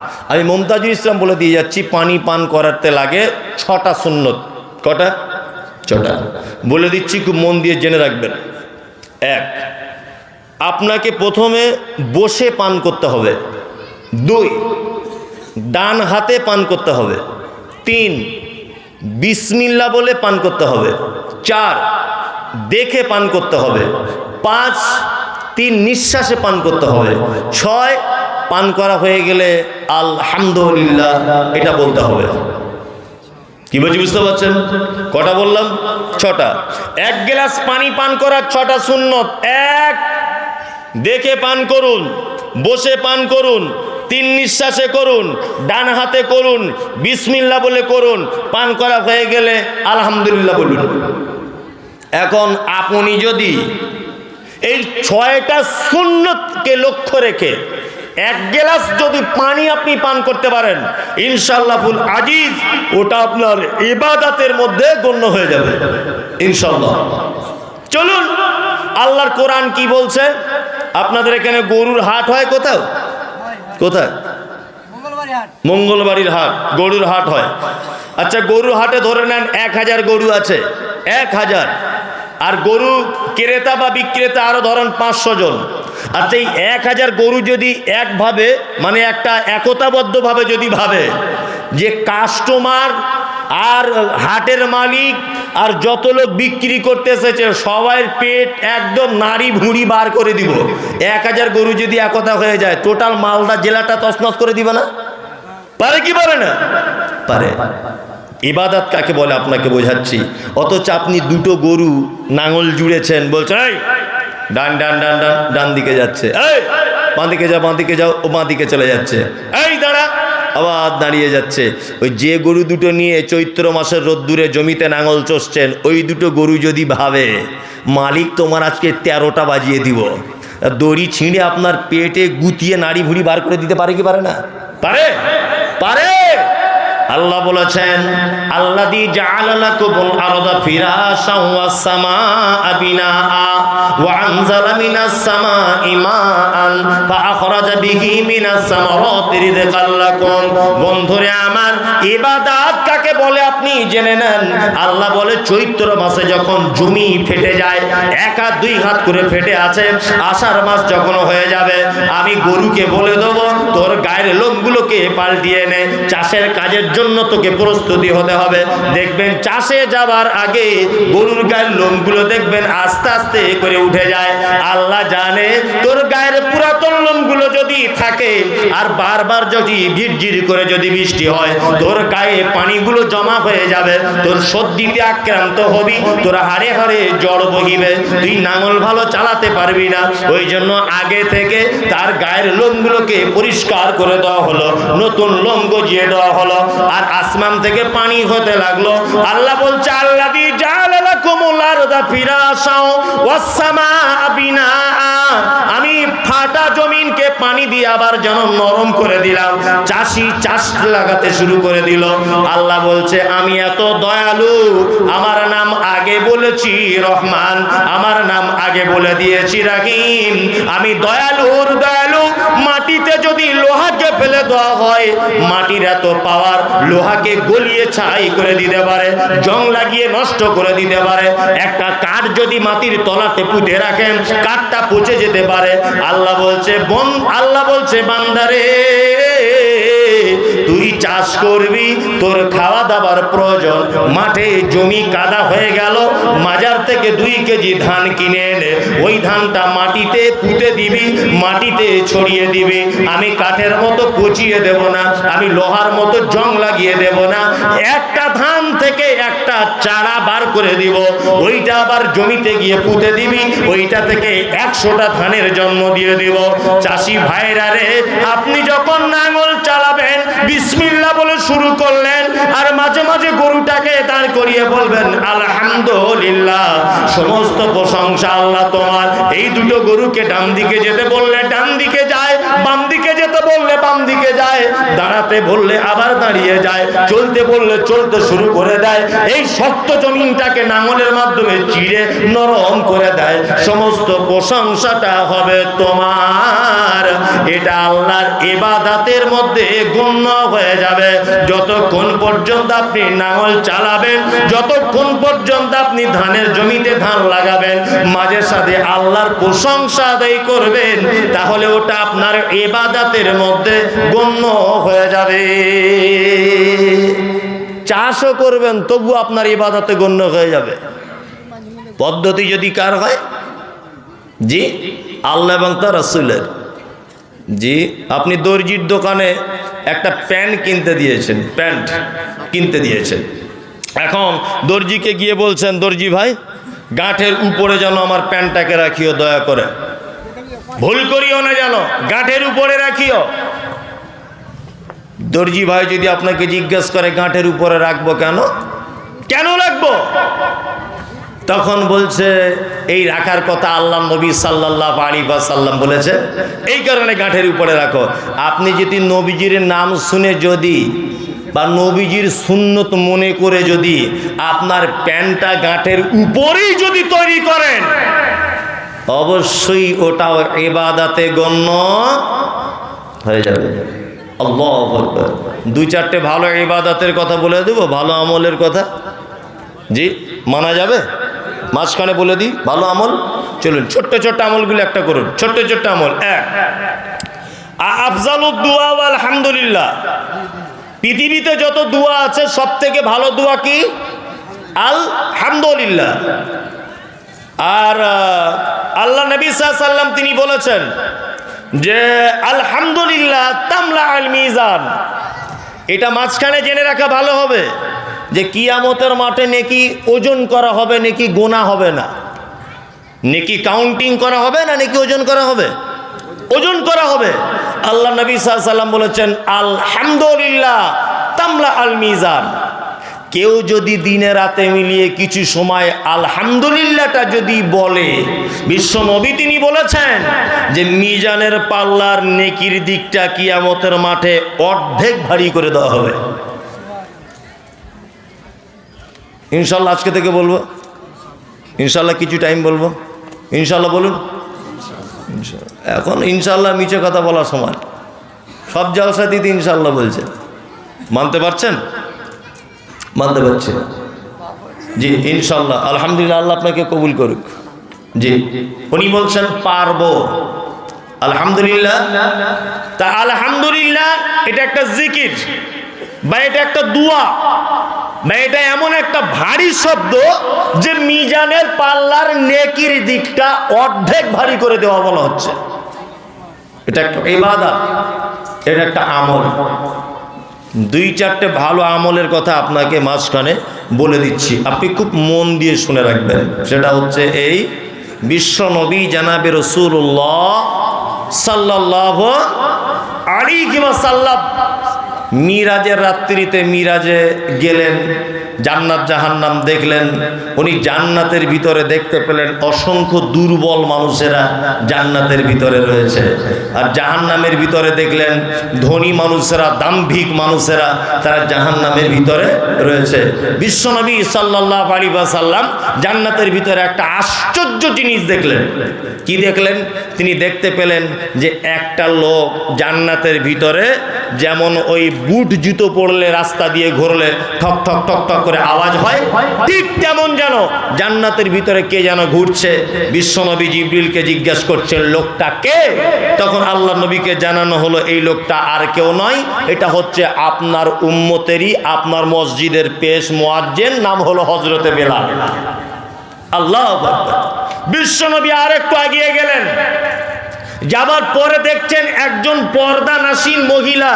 আমি মমতাজুল ইসলাম বলে দিয়ে যাচ্ছি, পানি পান করাতে লাগে ছটা সুন্নত। কটা? ছটা। বলে দিচ্ছি, খুব মন দিয়ে জেনে রাখবেন। এক, আপনাকে প্রথমে বসে পান করতে হবে। দুই, ডান হাতে পান করতে হবে। তিন, বিসমিল্লা বলে পান করতে হবে। চার, দেখে পান করতে হবে। পাঁচ, তিন নিঃশ্বাসে পান করতে হবে। ছয় পান করা হয়ে গেলে আলহামদুলিল্লাহ, এটা বলতে হবে। কি বলছি বুঝতে পারছেন? কটা বললাম? ছটা। এক গ্লাস পানি পান করার ছটা সুন্নত। এক, দেখে পান করুন, বসে পান করুন, তিন নিঃশ্বাসে করুন, ডান হাতে করুন বিসমিল্লা বলে করুন, পান করা হয়ে গেলে আলহামদুলিল্লাহ বলুন। এখন আপনি যদি এই ছয়টা সুন্নতকে লক্ষ্য রেখে এক গ্লাস যদি পানি আপনি পান করতে পারেন ইনশাল্লাহ ফুল আজিজ, ওটা আপনার ইবাদাতের মধ্যে গণ্য হয়ে যাবে। ইনশাল্লাহ চলুন, আল্লাহর কোরআন কি বলছে? আপনাদের এখানে গরুর হাট হয় কোথাও? কোথায়? মঙ্গলবাড়ির হাট, গরুর হাট হয়। আচ্ছা গরুর হাটে ধরে নেন এক হাজার গরু আছে। এক হাজার। আর গরু ক্রেতা বা বিক্রেতা আরও ধরেন পাঁচশো জন। আচ্ছা এই এক হাজার গরু যদি একভাবে মানে একটা একতাবদ্ধভাবে যদি ভাবে, যে কাস্টমার আর হাটের মালিক আর যত লোক বিক্রি করতে এসেছে, সবাই পেট একদম নাড়ি ভুঁড়ি বার করে দিব। এক হাজার গরু যদি একতা হয়ে যায় টোটাল মালদা জেলাটা তছনছ করে দিবে না? পারে কি পারে না? পারে। ইবাদত কাকে বলে আপনাকে বোঝাচ্ছি। অথচ আপনি দুটো গরু নাঙল জুড়েছেন, বলছেন ডান ডান ডান ডান ডান দিকে যাচ্ছে। এই। বাঁ দিকে যাও বাঁ দিকে যাও ও বাঁ দিকে চলে যাচ্ছে। এই দাঁড়া। আবার দাঁড়িয়ে যাচ্ছে। ওই যে গরু দুটো নিয়ে চৈত্র মাসের রোদ্দুরে জমিতে নাঙল চষছেন ওই দুটো গরু যদি ভাবে মালিক তোমার আজকে তেরোটা বাজিয়ে দিব। দড়ি ছিঁড়ে আপনার পেটে গুতিয়ে নাড়ি ভুড়ি বার করে দিতে পারে কি পারে না? পারে। পারে। আল্লাহ বলেছেন আল্লাহ দি জাআলালাকুমুল আরদা ফিরাশাও ওয়াস সামাআ বিনাআ ওয়া আনজালা মিনাস সামাই মাআন ফাআখরাজা বিহি মিনাস সামারাতি রিজকাল লাকুম। বন্ধুরে আমার, ইবাদত কাকে বলে আপনি জেনে নেন? আল্লাহ বলে, চৈত্র মাসে যখন জমি ফেটে যায়, এক দুই হাত করে ফেটে আছে, আষাঢ় মাস যখন হয়ে যাবে, আমি গরুকে বলে দেবো, তোর গায়ের লোমগুলোকে পাল্টিয়ে নে, চাষের কাজের জন্য তোকে প্রস্তুতি হতে হবে। দেখবেন চাষে যাবার আগে গরুর গায়ের লোমগুলো দেখবেন আস্তে আস্তে করে উঠে যায়। আল্লাহ জানে থাকে, আর বারবার যদি ঝিরঝির করে যদি বৃষ্টি হয়, তোর গায়ে পানিগুলো জমা হয়ে যাবে, তোর সর্দিতে আক্রান্ত হবি, তোর হাড়ে হাড়ে জ্বর বহিবে, তুই নাঙল ভালো চালাতে পারবি না। ওই জন্য আগে থেকে তার গায়ের লোমগুলোকে পরিষ্কার করে দেওয়া হলো, নতুন লোম গজিয়ে দেওয়া হলো, আর আসমান থেকে পানি হতে লাগল। আল্লাহ বলছে, আল্লাহ জালালাকুমুল আরদা ফিরাশাও ওয়াস সামাআ বিনাআ আমি ফাটা জমিনকে পানি দিয়ে আবার যেন নরম করে দিলাম। চাষি চাষ লাগাতে শুরু করে দিল। আল্লাহ বলছে, আমি এত দয়ালু, আমার নাম আগে বলেছি রহমান, আমার নাম আগে বলে দিয়েছি রাহিম। আমি দয়ালুর দয়ালু মাটিতে যদি লোহাকে ফেলে দেওয়া হয়, মাটির এত পাওয়ার, লোহাকে গলিয়ে ছাই করে দিতে পারে, জং লাগিয়ে নষ্ট করে দিতে পারে। একটা কাঠ যদি মাটির তলাতে পুঁতে রাখেন, কাঠটা পচে যেতে পারে। আল্লাহ বলছে, বন আল্লাহ বলছে, বান্দারে তুই চাষ করবি, তোর খাওয়া দাবার প্রয়োজন। মাঠে জমি কাদা হয়ে গেল, মাজার থেকে দুই কেজি ধান কিনে এনে ওই ধানটা মাটিতে পুঁতে দিবি, মাটিতে ছড়িয়ে দিবি। আমি কাঠের মতো পচিয়ে দেব না, আমি লোহার মতো জং লাগিয়ে দেব না। একটা ধান থেকে একটা চারা বার করে দিব। ওইটা আবার জমিতে গিয়ে পুঁতে দিবি, ওইটা থেকে একশোটা ধানের জন্ম দিয়ে দিব। চাষি ভাইরা রে, আপনি যখন নাঙল বিসমিল্লা বলে শুরু করলেন, আর মাঝে মাঝে গরুটাকে দাঁড় করিয়ে বলবেন, আলহামদুলিল্লাহ, সমস্ত প্রশংসা আল্লাহ তোমার। এই দুটো গরুকে ডান দিকে যেতে বললে ডান দিকে যায়, বাম দিকে যেতে বললে বাম দিকে যায়, দাঁড়াতে বললে আবার দাঁড়িয়ে যায়, চলতে বললে চলতে শুরু করে দেয়। এই শক্ত জমিনটাকে নাঙলের মাধ্যমে চিড়ে নরম করে দেয়। সমস্ত প্রশংসাটা হবে তোমার। এটা আল্লাহর ইবাদাতের মধ্যে গণ্য হয়ে যাবে। যতক্ষণ পর্যন্ত আপনি নাঙল চালাবেন, যতক্ষণ পর্যন্ত আপনি ধানের জমিতে ধান লাগাবেন, মাঝে সাথে আল্লাহর প্রশংসা আদায় করবেন, তাহলে ওটা আপনার এবাদাতের মধ্যে গণ্য হয়ে যাবে। চাষও করবেন তবু আপনার ইবাদতে গণ্য হয়ে যাবে। পদ্ধতি যদি কার হয়? জি, আল্লাহ এবং তার রসুলের। জি, আপনি দর্জির দোকানে একটা প্যান্ট কিনতে দিয়েছেন, প্যান্ট কিনতে দিয়েছেন। এখন দর্জিকে গিয়ে বলছেন, দর্জি ভাই গাঁঠের উপরে যেন আমার প্যান্টটাকে রাখিও, দয়া করে। ভুল করিও না যেন গাঁঠের উপরে রাখিও। দর্জি ভাই যদি আপনাকে জিজ্ঞেস করে গাঁঠের উপরে রাখব কেন? কেন রাখব? তখন বলছে, এই রাখার কথা আল্লাহ নবী সাল্লাহ আলী বা সাল্লাম বলেছে। এই কারণে গাঁঠের উপরে রাখো। আপনি যদি নবীজির নাম শুনে যদি বা নবীজির সুন্নত মনে করে যদি আপনার প্যান্টটা গাঁঠের উপরেই যদি তৈরি করেন, অবশ্যই ওটাও এবাদাতে গণ্য হয়ে যাবে। আল্লাহ দুই চারটে ভালো এবাদাতের কথা বলে দেবো, ভালো আমলের কথা। জি, মানা যাবে? মাঝখানে বলে দিই, ভালো আমল? চলুন, ছোট্ট ছোট্ট আমলগুলো একটা করুন। ছোট্ট ছোট্ট আমল, এক। আফজালুদ্দুয়া আলহামদুলিল্লাহ। পৃথিবীতে যত দোয়া আছে সব থেকে ভালো দোয়া কি? আলহামদুলিল্লাহ। আর আল্লাহ নবী সাল্লাম তিনি বলেছেন যে, আলহামদুলিল্লাহ তামলা আল মিজান। এটা মাঝখানে জেনে রাখা ভালো হবে। যে কিয়ামতের মাঠে নেকি ওজন করা হবে, নেকি গোনা হবে না। নেকি কাউন্টিং করা হবে না, নেকি ওজন করা হবে? ওজন করা হবে। আল্লাহ নবী সাল্লাম বলেছেন, আলহামদুলিল্লাহ তামলা আল মিজান। কেউ যদি দিনে রাতে মিলিয়ে কিছু সময় আলহামদুলিল্লাহটা যদি বলে বিশ্ব নবী তিনি বলেছেন যে মিজানের পাল্লার নেকির দিকটা কিয়ামতের মাঠে অর্ধেক ভারী করে দেওয়া হবে। ইনশাল্লাহ আজকে থেকে বলব। ইনশাল্লাহ কিছু টাইম বলব। ইনশাল্লাহ বলুন। এখন ইনশাল্লাহ মিছে কথা বলার সময় সব জলসাতিতে ইনশাল্লাহ বলছে। মানতে পারছেন? মানতে পারছি। না। জি, ইনশাল্লাহ। আলহামদুলিল্লাহ, আল্লাহ আপনাকে কবুল করুক। জি। উনি বলছেন, পারব। আলহামদুলিল্লাহ। তা আলহামদুলিল্লাহ, এটা একটা জিকির। বা এটা একটা দুয়া। এটা এমন একটা ভারী শব্দ যে মিজানের পাল্লার নেকির দিকটা অর্ধেক ভারী করে দেওয়া বলা হচ্ছে। এটা একটা ইবাদত, এটা একটা আমল। দুই চারটে ভালো আমলের কথা আপনাকে মাঝখানে বলে দিচ্ছি। আপনি খুব মন দিয়ে শুনে রাখবেন। সেটা হচ্ছে এই বিশ্ব নবী জানাবে রসুল্লাহ সাল্লাহ আলী কিংবা সাল্লাহ মিরাজের রাত্রিতে মিরাজে গেলেন। জান্নাত জাহান্নাম দেখলেন। উনি জান্নাতের ভিতরে দেখতে পেলেন অসংখ্য দুর্বল মানুষেরা জান্নাতের ভিতরে রয়েছে। আর জাহান্নামের ভিতরে দেখলেন ধনী মানুষেরা, দাম্ভিক মানুষেরা, তারা জাহান্নামের ভিতরে রয়েছে। বিশ্বনবী সাল্লাহ আলী সাল্লাম জান্নাতের ভিতরে একটা আশ্চর্য জিনিস দেখলেন। কি দেখলেন? তিনি দেখতে পেলেন যে একটা লোক জান্নাতের ভিতরে যেমন ওই বুট জুতো পরলে রাস্তা দিয়ে ঘুরলে ঠক ঠক ঠক ঠক করে আওয়াজ হয়, ঠিক তেমন যেন জান্নাতের ভিতরে কে যেন ঘুরছে। বিশ্বনবী জিবরিলকে জিজ্ঞেস করছেন, লোকটা কে? তখন আল্লাহ নবীকে জানানো হলো, এই লোকটা আর কেউ নয়, এটা হচ্ছে আপনার উম্মতেরই, আপনার মসজিদের পেশ মোয়াজ্জেন, নাম হলো হজরতে বেলা আল্লাহ বিশ্বনবী আর একটু এগিয়ে গেলেন। যাবার পরে দেখছেন একজন পর্দা নাসীন মহিলা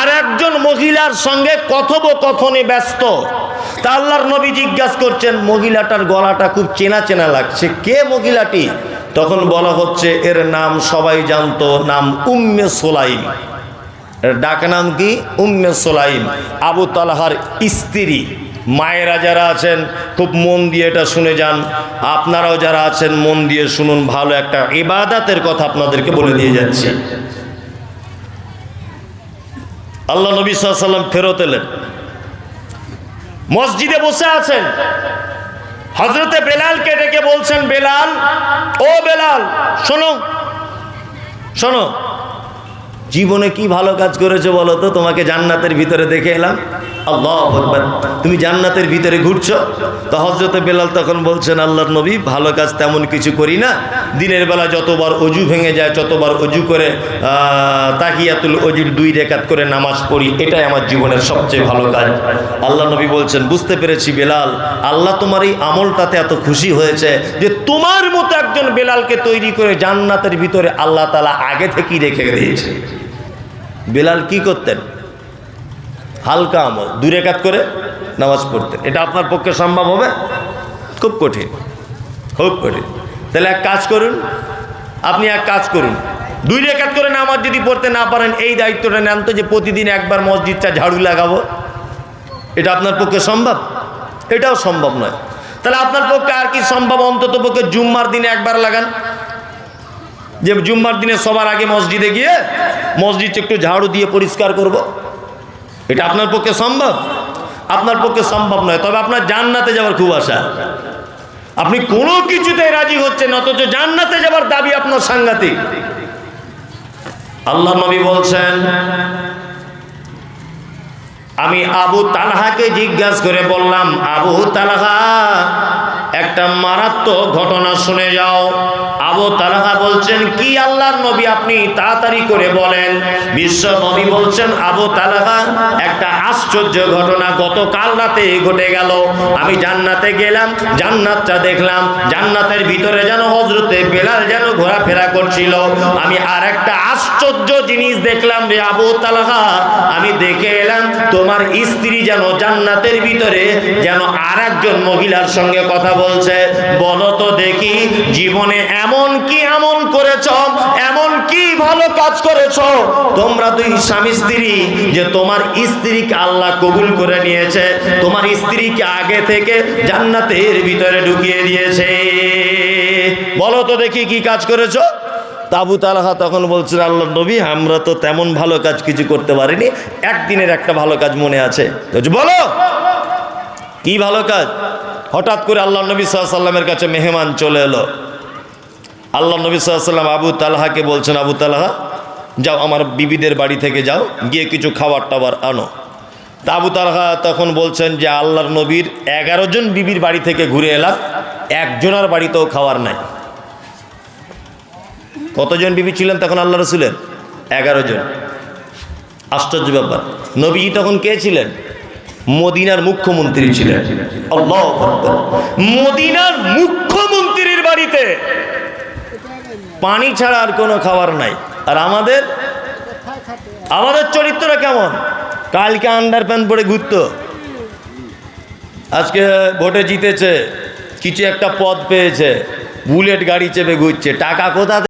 আর একজন মহিলার সঙ্গে কথোপকথনে ব্যস্ত। তা আল্লাহর নবী জিজ্ঞাসা করছেন, মহিলাটার গলাটা খুব চেনা চেনা লাগছে, কে মহিলাটি? তখন বলা হচ্ছে, এর নাম সবাই জানতো, নাম উম্মে সোলাইম। এর ডাক নাম কি? উম্মে সোলাইম, আবু তালাহার স্ত্রী। মায়েরা যারা আছেন, খুব মন দিয়ে এটা শুনে যান। আপনারাও যারা আছেন, মন দিয়ে শুনুন, ভালো একটা ইবাদাতের কথা আপনাদেরকে বলে দিয়ে যাচ্ছি। আল্লাহ নবী সাল্লাম ফেরত এলেন। মসজিদে বসে আছেন। হজরতে বেলালকে ডেকে বলছেন, বেলাল, ও বেলাল, শোনো শোনো জীবনে কি ভালো কাজ করেছ বলো তো? তোমাকে জান্নাতের ভিতরে দেখে এলাম। আল্লাহ তুমি জান্নাতের ভিতরে ঘুরছো। তো হজরতে বেলাল তখন বলছেন আল্লাহর নবী ভালো কাজ তেমন কিছু করি না। দিনের বেলা যতবার অজু ভেঙে যায় যতবার অজু করে আহ, তাহিয়াতুল অজুর দুই রেখাত করে নামাজ পড়ি। এটাই আমার জীবনের সবচেয়ে ভালো কাজ। আল্লাহ নবী বলছেন বুঝতে পেরেছি বেলাল আল্লাহ তোমার এই আমলটাতে এত খুশি হয়েছে যে তোমার মতো একজন বেলালকে তৈরি করে জান্নাতের ভিতরে আল্লাহ তালা আগে থেকেই রেখে দিয়েছে। বেলাল কি করতেন? হালকা আমল, দুই রেখাত করে নামাজ পড়তেন। এটা আপনার পক্ষে সম্ভব হবে? খুব কঠিন খুব কঠিন। তাহলে এক কাজ করুন, আপনি এক কাজ করুন। দুই রেখাত করে নামাজ যদি পড়তে না পারেন, এই দায়িত্বটা নেন তো যে প্রতিদিন একবার মসজিদটা ঝাড়ু লাগাবো। এটা আপনার পক্ষে সম্ভব? এটাও সম্ভব নয়। তাহলে আপনার পক্ষে আর কি সম্ভব? অন্তত পক্ষে জুম্মার দিনে একবার লাগান। যে জুম্মার দিনে সবার আগে মসজিদে গিয়ে মসজিদ একটু ঝাড়ু দিয়ে পরিষ্কার করব। এটা আপনার পক্ষে সম্ভব? আপনার পক্ষে সম্ভব নয়। তবে আপনার জান্নাতে যাওয়ার খুব আশা। আপনি কোনো কিছুতে রাজি হচ্ছেন অথচ জান্নাতে যাওয়ার দাবি আপনার সাংঘাতিক। আল্লাহ নবী বলছেন, আমি আবু তালহাকে জিজ্ঞাসা করে বললাম, আবু তালহা, একটা মারাত্মক ঘটনা শুনে যাও। আবু তালহা বলছেন, কি আল্লাহর নবী আপনি? তাড়াতাড়ি করে বলেন, বিশ্ব নবী বলছেন, আবু তালহা, একটা আশ্চর্য ঘটনা। গতকাল রাতে ঘটে গেল। আমি জান্নাতে গেলাম, জান্নাতটা দেখলাম। জান্নাতের ভিতরে যেন হজরতে বেলাল যেন ঘোরাফেরা করছিল। আমি আর একটা আশ্চর্য জিনিস দেখলাম রে আবু তালহা। আমি দেখে এলাম, তোমার স্ত্রী যেন জান্নাতের ভিতরে যেন আর একজন মহিলার সঙ্গে কথা বলছে। বলো তো দেখি, জীবনে এমন কি এমন করেছ? এমন কি ভালো কাজ করেছ? তোমরা দুই স্বামী স্ত্রী, যে তোমার স্ত্রীকে আল্লাহ কবুল করে নিয়েছে, তোমার স্ত্রীকে আগে থেকে জান্নাতের ভিতরে ঢুকিয়ে দিয়েছে। বলো তো দেখি কি কাজ করেছ? তাবু তালাহা তখন বলছেন আল্লাহ নবী, আমরা তো তেমন ভালো কাজ কিছু করতে পারিনি। একদিনের একটা ভালো কাজ মনে আছে। বলো, কি ভালো কাজ? হঠাৎ করে আল্লাহ নবী সাল্লামের কাছে মেহমান চলে এলো। আল্লাহ নবী সাল্লাম আবু তালহাকে বলছেন, আবু তালহা, যাও আমার বিবিদের বাড়ি থেকে যাও, গিয়ে কিছু খাবার টাবার আনো। তা আবু তালহা তখন বলছেন যে, আল্লাহর নবীর এগারো জন বিবির বাড়ি থেকে ঘুরে এলাম, একজনের বাড়িতেও খাওয়ার নাই। কতজন বিবি ছিলেন তখন আল্লাহ রসুলের? এগারো জন। আশ্চর্য ব্যাপার। নবীজি তখন কে ছিলেন? মদিনার মুখ্যমন্ত্রী ছিলেন। মদিনার মুখ্যমন্ত্রীর বাড়িতে পানি ছাড়া আর কোনো খাবার নাই। আর আমাদের? আমাদের চরিত্রটা কেমন? কালকে আন্ডার প্যান্ট পরে ঘুরত। আজকে ভোটে জিতেছে। কিছু একটা পদ পেয়েছে। বুলেট গাড়ি চেপে ঘুরছে। টাকা কোথা